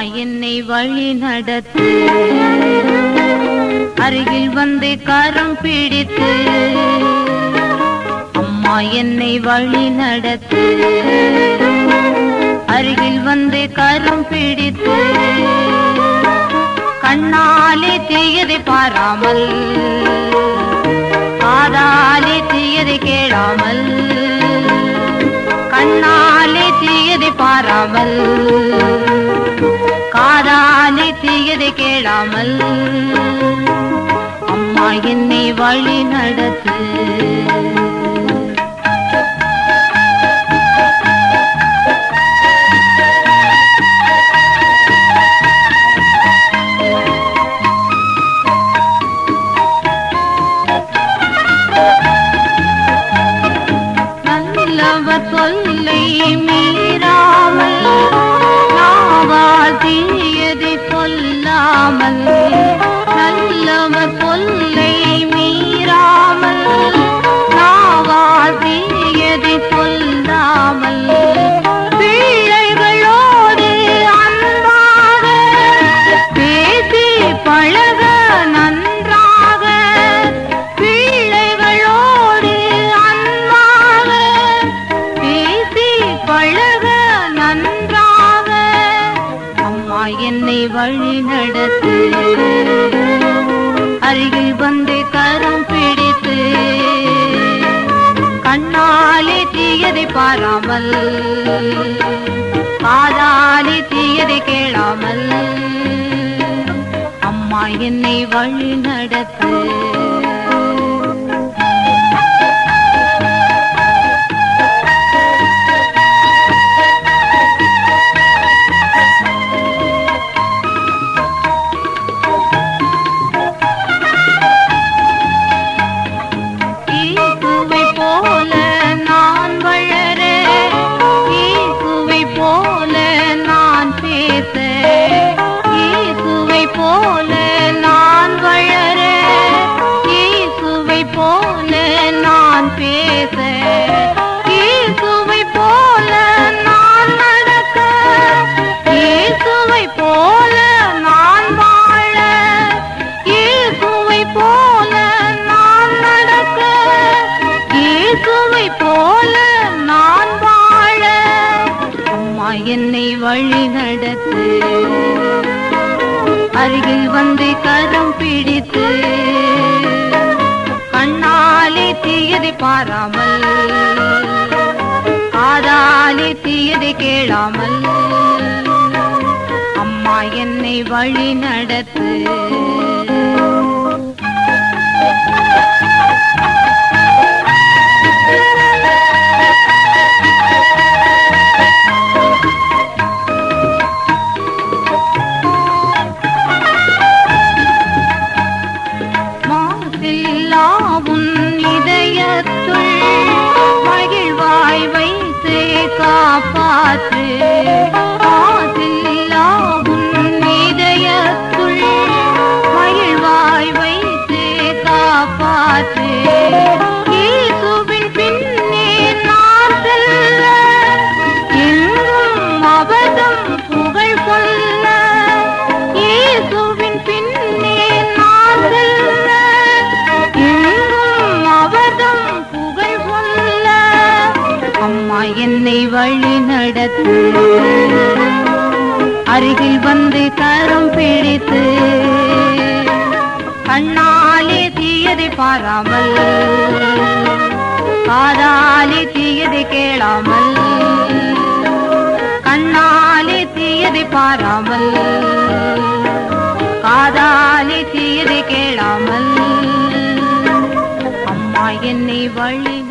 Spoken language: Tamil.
என்னை வழி நடத்து. அருகில் வந்து கரம் பிடித்து. அம்மா என்னை வழி நடத்து. அருகில் வந்து கரம் பிடித்து. கண்ணாலே தீயதை பாராமல். காதாலே தீயதை கேளாமல். கண்ணாலே கேளாமல் அம்மா என்னை வழி நடத்து. சொல்லை மீறாமல் दामन என்னை வழி நடத்து. அருகில் வந்து கரம் பிடித்து. கண்ணாலே தீயதை பாராமல் காதாலே தீயதை கேளாமல் அம்மா என்னை வழி நடத்து. வழி நடத்து. அருகில் வந்து கரம் பிடித்து. கண்ணாலே தீயதை பாராமல். காதாலே தீயதை கேளாமல். அம்மா என்னை வழி நடத்து. மாசில்லா என்னை வழி நடத்து. அருகில் வந்து கரம் பிடித்து. கண்ணாலே தீயதை பாராமல் காதாலே தீயதை கேளாமல் கண்ணாலே தீயதை பாராமல் காதாலே தீயதை கேளாமல் அம்மா என்னை வழி